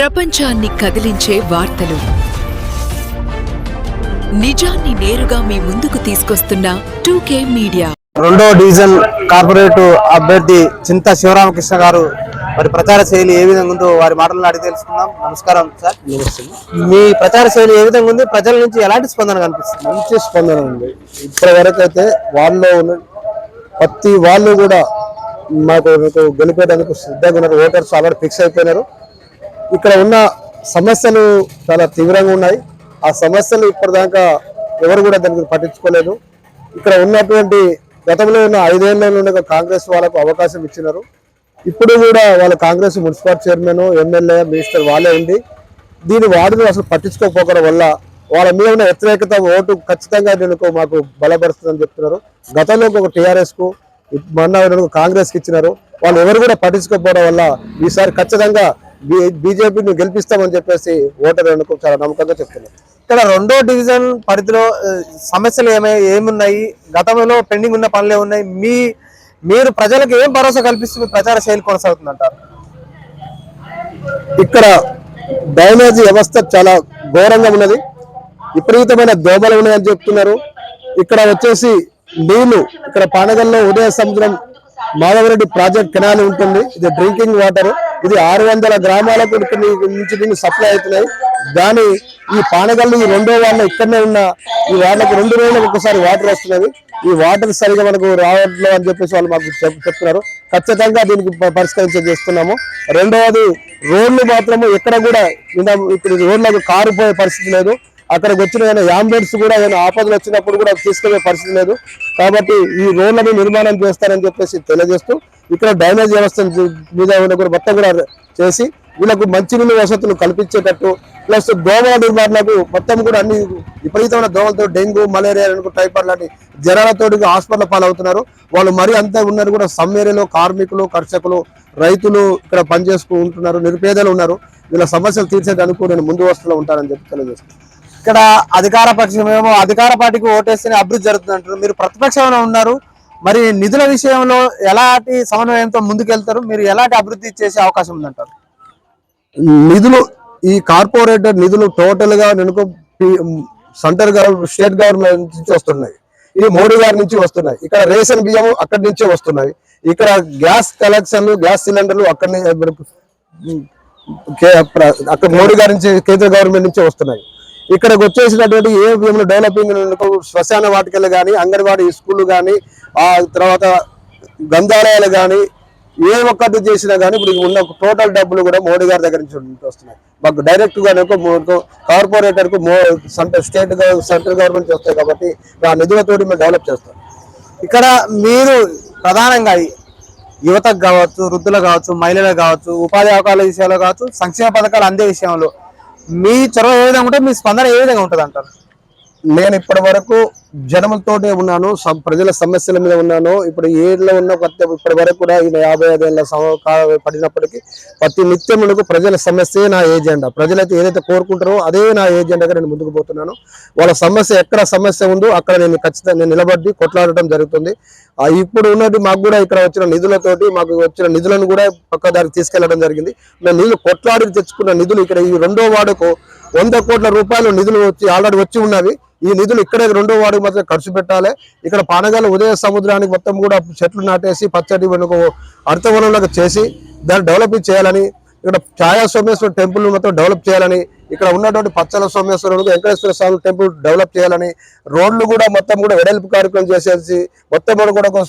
ప్రపంచాన్ని కదిలించే వార్తలు. నిజాన్ని నేరుగా మీ ముందుకు తీసుకొస్తున్న టూకే మీడియా. రెండో డివిజన్ కార్పొరేట్ అభ్యర్థి చింత శివరామకృష్ణ గారు మరి ప్రచార శైలి ఏ విధంగా ఉందో వారి మాటలను అడిగి తెలుసుకుందాం. నమస్కారం సార్. మీ ప్రచార శైలి ఏ విధంగా ఉంది? ప్రజల నుంచి ఎలాంటి స్పందన కనిపిస్తుంది? మంచి స్పందన ఉంది. ఇప్పటి వరకు అయితే వాళ్ళు ప్రతి వాళ్ళు కూడా మాకు మీకు గెలిపేయడానికి సిద్ధంగా ఉన్నారు. ఓటర్స్ ఆల్రెడీ ఫిక్స్ అయిపోయినారు. ఇక్కడ ఉన్న సమస్యలు చాలా తీవ్రంగా ఉన్నాయి. ఆ సమస్యలు ఇప్పటిదాకా ఎవరు కూడా దానికి పట్టించుకోలేదు. ఇక్కడ ఉన్నటువంటి గతంలో ఉన్న ఐదేళ్ళలో ఉన్న కాంగ్రెస్ వాళ్ళకు అవకాశం ఇచ్చినారు. ఇప్పుడు కూడా వాళ్ళ Congress municipal chairman MLA minister వాళ్ళే ఉంది దీని వాడిని అసలు పట్టించుకోకపోవడం వల్ల వాళ్ళ మీద ఉన్న వ్యతిరేకత ఓటు ఖచ్చితంగా దీనికి మాకు బలపరుస్తుందని చెప్తున్నారు. గతంలో ఒక టీఆర్ఎస్కు మొన్న కాంగ్రెస్కి ఇచ్చినారు. వాళ్ళు ఎవరు కూడా పట్టించుకోకపోవడం వల్ల ఈసారి ఖచ్చితంగా బీజేపీని గెలిపిస్తామని చెప్పేసి ఓటర్లకు చాలా నమ్మకంగా చెప్తున్నారు ఇక్కడ రెండో డివిజన్ పరిధిలో సమస్యలు ఏమై ఏమున్నాయి? గతంలో పెండింగ్ ఉన్న పనులు ఏమున్నాయి? మీ మీరు ప్రజలకు ఏం భరోసా కల్పిస్తూ మీ ప్రచార శైలి కొనసాగుతుందంటారు? ఇక్కడ డ్రైనేజీ వ్యవస్థ చాలా ఘోరంగా ఉన్నది. విపరీతమైన దోమలు ఉన్నాయని చెప్తున్నారు. ఇక్కడ వచ్చేసి నీళ్ళు ఇక్కడ పానగల్లో ఉదయ సముద్రం మాధవరెడ్డి ప్రాజెక్ట్ కెనాల్ ఉంటుంది. ఇది డ్రింకింగ్ వాటర్. ఇది ఆరు వందల గ్రామాలకు నుంచి దీన్ని సప్లై అవుతున్నాయి. దాని ఈ పానగల్లు ఈ రెండో వాళ్ళ ఇక్కడనే ఉన్న ఈ వాళ్ళకు రెండు రోజులకు ఒకసారి వాటర్ వస్తున్నది. ఈ వాటర్ సరిగా మనకు రావట్లేదు అని చెప్పేసి వాళ్ళు మాకు చెప్తున్నారు. ఖచ్చితంగా దీనికి ప- పరిష్కరించే చేస్తున్నాము. రెండవది రోడ్లు మాత్రము ఎక్కడ కూడా ఇప్పుడు రోడ్లకు కారు పోయే పరిస్థితి లేదు. అక్కడికి వచ్చిన ఏమైనా అంబులెన్స్ కూడా ఏమైనా ఆపదలు వచ్చినప్పుడు కూడా తీసుకునే పరిస్థితి లేదు. కాబట్టి ఈ రోడ్లను నిర్మాణం చేస్తారని చెప్పేసి తెలియజేస్తూ ఇక్కడ డ్రైనేజ్ వ్యవస్థ మీద ఉన్న కూడా మొత్తం కూడా చేసి వీళ్ళకు మంచినీళ్ళ వసతులు కల్పించేటట్టు ప్లస్ దోమల నిర్మాణకు మొత్తం కూడా అన్ని విపరీతమైన దోమలతో డెంగ్యూ మలేరియా టైఫాయిడ్ లాంటి జ్వరాలతో హాస్పిటల్ పాలవుతున్నారు. వాళ్ళు మరీ అంతా ఉన్నారు కూడా సమ్ ఏరియాలో కార్మికులు కర్షకులు రైతులు ఇక్కడ పనిచేసుకుంటున్నారు ఉంటున్నారు నిరుపేదలు ఉన్నారు. వీళ్ళ సమస్యలు తీర్చేదానికి నేను ముందు వస్తులో ఉంటానని చెప్పి తెలియజేస్తున్నాను. ఇక్కడ అధికార పక్షం ఏమో అధికార పార్టీకి ఓటేస్తేనే అభివృద్ధి జరుగుతుంది అంటారు మీరు ప్రతిపక్షంలో ఉన్నారు. మరి నిధుల విషయంలో ఎలాంటి సమన్వయంతో ముందుకెళ్తారు? మీరు ఎలాంటి అభివృద్ధి చేసే అవకాశం ఉందంటారు? నిధులు ఈ కార్పొరేటర్ నిధులు టోటల్గా నెనుకో సెంటర్ గవర్నమెంట్ స్టేట్ గవర్నమెంట్ నుంచి వస్తున్నాయి. ఇది మోడీ గారి నుంచి వస్తున్నాయి. ఇక్కడ రేషన్ బియ్యం అక్కడి నుంచే వస్తున్నాయి. ఇక్కడ గ్యాస్ కలెక్షన్లు గ్యాస్ సిలిండర్లు అక్కడి అక్కడ మోడీ గారి నుంచి కేంద్ర గవర్నమెంట్ నుంచి వస్తున్నాయి. ఇక్కడికి వచ్చేసినటువంటి ఏ విధంగా డెవలపింగ్ శ్మశాన వాటికలు కానీ అంగన్వాడీ స్కూళ్ళు కానీ ఆ తర్వాత గ్రంథాలయాలు కానీ ఏ ఒక్కటి చేసినా కానీ ఇప్పుడు ఉన్న టోటల్ డబ్బులు కూడా మోడీ గారి దగ్గర నుంచి వస్తున్నాయి. మాకు డైరెక్ట్గా కార్పొరేటర్కు corporator centre state central government వస్తాయి కాబట్టి ఆ నిధులతోటి మేము డెవలప్ చేస్తాం. ఇక్కడ మీరు ప్రధానంగా యువతకు కావచ్చు వృద్ధులకు కావచ్చు మహిళలకు కావచ్చు ఉపాధి అవకాశాల విషయంలో కావచ్చు సంక్షేమ పథకాలు అందే విషయంలో మీ చొరవ ఏ విధంగా ఉంటుంది మీ స్పందన ఏ విధంగా ఉంటుంది అంటారు నేను ఇప్పటి వరకు జనములతోనే ఉన్నాను స- ప్రజల సమస్యల మీద ఉన్నాను. ఇప్పుడు ఏళ్ళలో ఉన్న ప్రతి ఇప్పటి వరకు కూడా ఈ యాభై ఐదేళ్ళ సం- పడినప్పటికీ ప్రతి నిత్యములకు ప్రజల సమస్యే నా ఏజెండా. ప్రజలైతే ఏదైతే కోరుకుంటారో అదే నా ఏజెండాగా నేను ముందుకు పోతున్నాను. వాళ్ళ సమస్య ఎక్కడ సమస్య ఉందో అక్కడ నేను ఖచ్చితంగా నేను నిలబడి కొట్లాడటం జరుగుతుంది. ఆ ఇప్పుడు ఉన్నది మాకు కూడా ఇక్కడ వచ్చిన నిధులతోటి మాకు వచ్చిన నిధులను కూడా పక్కదారికి తీసుకెళ్ళడం జరిగింది. మేము నిధులు కొట్లాడికి తెచ్చుకున్న నిధులు ఇక్కడ ఈ రెండో వాడకు వంద కోట్ల రూపాయలు నిధులు వచ్చి ఆల్రెడీ వచ్చి ఉన్నవి. ఈ నిధులు ఇక్కడే రెండో వాడికి మాత్రం ఖర్చు పెట్టాలి. ఇక్కడ పానగాల ఉదయ సముద్రానికి మొత్తం కూడా చెట్లు నాటేసి పచ్చడి వెనుక అర్థవనంలాగా చేసి దాన్ని డెవలప్ చేయాలని ఇక్కడ ఛాయా సోమేశ్వర టెంపుల్ మొత్తం డెవలప్ చేయాలని ఇక్కడ ఉన్నటువంటి పచ్చల సోమేశ్వరుడు వెంకటేశ్వర స్వామి టెంపుల్ డెవలప్ చేయాలని రోడ్లు కూడా మొత్తం కూడా వెడల్పు కార్యక్రమం చేసేసి మొత్తం కూడా ఒక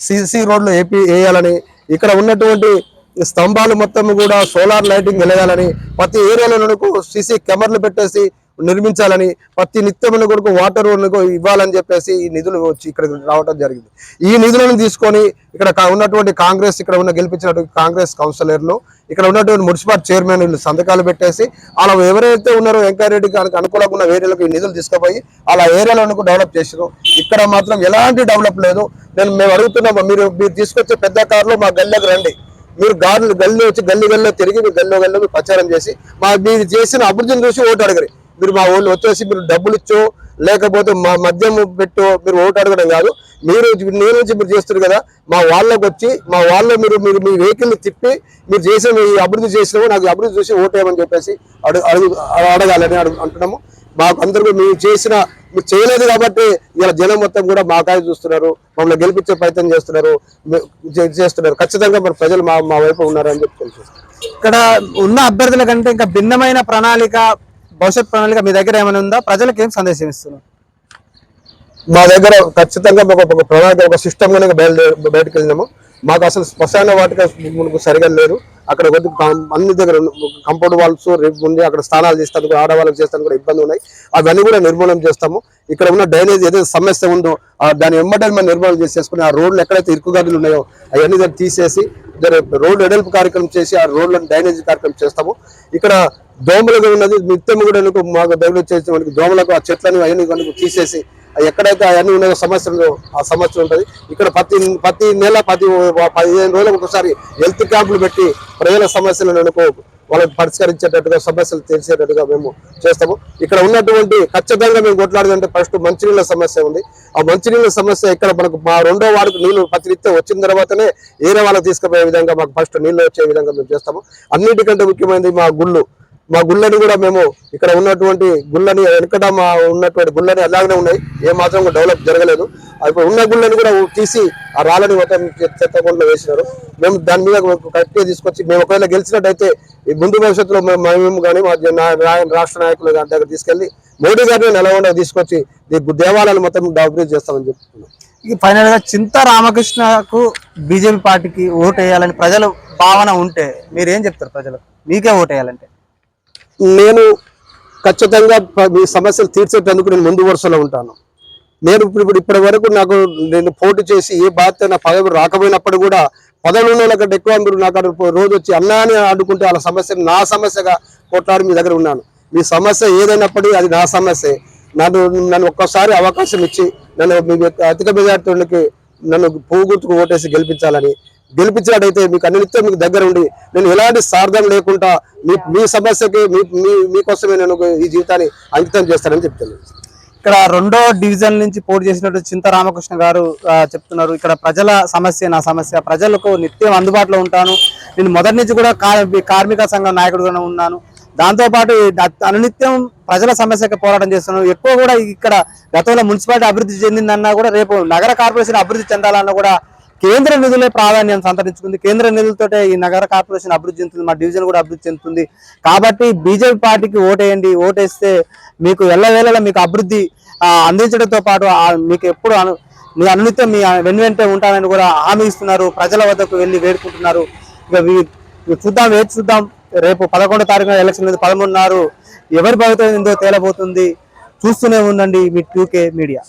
సిసి రోడ్లు ఏపీ వేయాలని ఇక్కడ ఉన్నటువంటి స్తంభాలు మొత్తం కూడా సోలార్ లైటింగ్ వెలగాలని ప్రతి ఏరియాలో సీసీ కెమెరాలు పెట్టేసి నిర్మించాలని ప్రతి నిత్యమైన కొడుకు వాటర్ ఇవ్వాలని చెప్పేసి ఈ నిధులు వచ్చి ఇక్కడ రావడం జరిగింది. ఈ నిధులను తీసుకొని ఇక్కడ కా- ఉన్నటువంటి కాంగ్రెస్ ఇక్కడ ఉన్న గెలిపించినటువంటి కాంగ్రెస్ కౌన్సిలర్లు ఇక్కడ ఉన్నటువంటి మున్సిపల్ చైర్మన్ వీళ్ళు సంతకాలు పెట్టేసి అలా ఎవరైతే ఉన్నారో వెంకయ్యరెడ్డి గారికి అనుకూలంగా ఉన్న ఏరియాలకు ఈ నిధులు తీసుకుపోయి అలా ఏరియాలను డెవలప్ చేసారు ఇక్కడ మాత్రం ఎలాంటి డెవలప్ లేదు. నేను మేము అడుగుతున్నాము మీరు మీరు తీసుకొచ్చే పెద్ద కార్లు మా గల్లెకు రండి. మీరు గార్లు గల్లీ వచ్చి గల్లీ గల్లో తిరిగి మీరు గల్లో గల్లో మీరు ప్రచారం చేసి మా మీరు చేసిన అభివృద్ధిని చూసి ఓటు అడగరు. మీరు మా ఊళ్ళు వచ్చేసి మీరు డబ్బులు ఇచ్చో లేకపోతే మా మద్యం పెట్టు మీరు ఓటు అడగడం కాదు. మీరు నేను నుంచి మీరు చేస్తారు కదా మా వాళ్ళకి వచ్చి మా వాళ్ళు మీరు మీరు మీ వెహికల్ని తిప్పి మీరు చేసే మీ అభివృద్ధి చేసినాము నాకు అభివృద్ధి చూసి ఓటేయమని చెప్పేసి అడుగు అడుగు అడగాలని అడుగు అంటున్నాము. మాకు అందరూ మీరు చేసిన మీరు చేయలేదు కాబట్టి ఇలా జనం మొత్తం కూడా మాకాయ చూస్తున్నారు. మమ్మల్ని గెలిపించే ప్రయత్నం చేస్తున్నారు. చేస్తున్నారు. ఖచ్చితంగా మరి ప్రజలు మా మా వైపు ఉన్నారని చెప్పి ఇక్కడ ఉన్న అభ్యర్థుల కంటే ఇంకా భిన్నమైన ప్రణాళిక భవిష్యత్ ప్రణాళిక మీ దగ్గర ఏమైనా ఉందా? ప్రజలకు ఏం సందేశం ఇస్తున్నారు? మా దగ్గర ఖచ్చితంగా ఒక ప్రణాళిక ఒక సిస్టమ్ కనుక బయలుదేరి బయటకు వెళ్ళినాము. మాకు అసలు శ్మశాన వాటిక మనకు సరిగా లేరు. అక్కడ కొద్ది అన్ని దగ్గర కంపౌండ్ వాల్స్ రేపు ఉంది. అక్కడ స్నానాలు చేస్తాను కూడా ఆడవాళ్ళకి చేస్తాను కూడా ఇబ్బంది ఉన్నాయి. అవన్నీ కూడా నిర్మూలన చేస్తాము. ఇక్కడ ఉన్న డ్రైనేజ్ ఏదైతే సమస్య ఉందో ఆ దాని వెంబడే మనం నిర్మూలన చేసేసుకుని ఆ రోడ్లు ఎక్కడైతే ఇరుకు గదులు ఉన్నాయో అవన్నీ దాన్ని తీసేసి రోడ్లు రోడ్డు ఎడల్పు కార్యక్రమం చేసి ఆ రోడ్లను డ్రైనేజ్ కార్యక్రమం చేస్తాము. ఇక్కడ దోమలుగా ఉన్నది నిత్యం కూడా మాకు దగ్గర చేసి మనకి దోమలకు ఆ చెట్లను అవన్నీ కనుక తీసేసి ఎక్కడైతే అవన్నీ ఉన్నాయో సమస్యలు ఆ సమస్య ఉంటుంది. ఇక్కడ ప్రతి ప్రతి నెల ప్రతి పదిహేను రోజులకు ఒకసారి హెల్త్ క్యాంపులు పెట్టి ప్రజల సమస్యలను అనుకో వాళ్ళకి పరిష్కరించేటట్టుగా సమస్యలు తెలిసేటట్టుగా మేము చేస్తాము. ఇక్కడ ఉన్నటువంటి ఖచ్చితంగా మేము కొట్లాడదంటే ఫస్ట్ మంచినీళ్ళ సమస్య ఉంది. ఆ మంచినీళ్ళ సమస్య ఇక్కడ మనకు మా రెండో వాడికి నీళ్ళు ప్రతినిత్యం వచ్చిన తర్వాతనే ఏరే వాళ్ళకి తీసుకుపోయే విధంగా మాకు ఫస్ట్ నీళ్ళు వచ్చే విధంగా మేము చేస్తాము. అన్నిటికంటే ముఖ్యమైనది మా గుళ్ళు. మా గుళ్ళని కూడా మేము ఇక్కడ ఉన్నటువంటి గుళ్ళని వెనకట మా ఉన్నటువంటి గుళ్ళని అలాగనే ఉన్నాయి. ఏ మాత్రం డెవలప్ జరగలేదు. ఇప్పుడు ఉన్న గుళ్ళని కూడా తీసి ఆ రాళ్ళని మొత్తం చెత్తకుండా వేసినారు. మేము దాని మీద కరెక్ట్గా తీసుకొచ్చి మేము ఒకవేళ గెలిచినట్టయితే ఈ ముందు భవిష్యత్తులో మేము కానీ మా రాష్ట్ర నాయకులు దగ్గర తీసుకెళ్ళి మోడీ గారిని నెలకొండ తీసుకొచ్చి దేవాలయాలు మొత్తం అభివృద్ధి చేస్తామని చెప్తున్నాం. ఇక ఫైనల్గా చింత రామకృష్ణకు బీజేపీ పార్టీకి ఓటు వేయాలని ప్రజలు భావన ఉంటే మీరేం చెప్తారు ప్రజలకు? మీకే ఓటు వేయాలంటే? నేను ఖచ్చితంగా మీ సమస్యలు తీర్చేటందుకు నేను ముందు వరుసలో ఉంటాను. నేను ఇప్పుడు ఇప్పటి వరకు నాకు నేను పోటీ చేసి ఏ బాధ్యత నా పదవి రాకపోయినప్పుడు కూడా పదవులు ఉన్న ఎక్కువ మీరు నాకు అక్కడ రోజు వచ్చి అన్నా అని ఆడుకుంటే వాళ్ళ సమస్య నా సమస్యగా కొట్లాడి మీ దగ్గర ఉన్నాను. మీ సమస్య ఏదైనప్పటికీ అది నా సమస్య. నన్ను నన్ను ఒక్కసారి అవకాశం ఇచ్చి నన్ను మీ అధిక మెజార్టీలకి నన్ను పువ్వు గుర్తుకు ఓటేసి గెలిపించాలని గెలిపించినట్టయితే మీకు అన్నిటితో మీకు దగ్గర ఉండి నేను ఎలాంటి సార్థం లేకుండా మీ మీ సమస్యకి మీ మీకోసమే నేను ఈ జీవితాన్ని అంకితం చేస్తానని చెప్తాను ఇక్కడ రెండో డివిజన్ నుంచి పోటీ చేసినట్టు చింత రామకృష్ణ గారు చెప్తున్నారు. ఇక్కడ ప్రజల సమస్య నా సమస్య. ప్రజలకు నిత్యం అందుబాటులో ఉంటాను. నేను మొదటి నుంచి కూడా కార్మిక సంఘం నాయకుడుగానే ఉన్నాను. దాంతోపాటు అనునిత్యం ప్రజల సమస్యకి పోరాటం చేస్తున్నాం ఎక్కువ కూడా ఇక్కడ గతంలో మున్సిపాలిటీ అభివృద్ధి చెందిందన్నా కూడా రేపు నగర కార్పొరేషన్ అభివృద్ధి చెందాలన్నా కూడా కేంద్ర నిధులే ప్రాధాన్యం సంతరించుకుంది. కేంద్ర నిధులతోటే ఈ నగర కార్పొరేషన్ అభివృద్ధి చెందుతుంది. మా డివిజన్ కూడా అభివృద్ధి చెందుతుంది. కాబట్టి బీజేపీ పార్టీకి ఓటేయండి. ఓటేస్తే మీకు ఎల్లవేళలా మీకు అభివృద్ధి అందించడంతో పాటు మీకు ఎప్పుడు అను మీ అనునిత్యం మీ వెను వెంటే ఉంటానని కూడా హామీ ఇస్తున్నారు. ప్రజల వద్దకు వెళ్ళి వేడుకుంటున్నారు. ఇక ఇక చూద్దాం వేచి చూద్దాం. రేపు పదకొండో తారీఖున ఎలక్షన్ ఉంది. పదమూడున్నారు ఎవరి భవితం ఏందో తేలబోతుంది. చూస్తూనే ఉండండి మీ టూకే మీడియా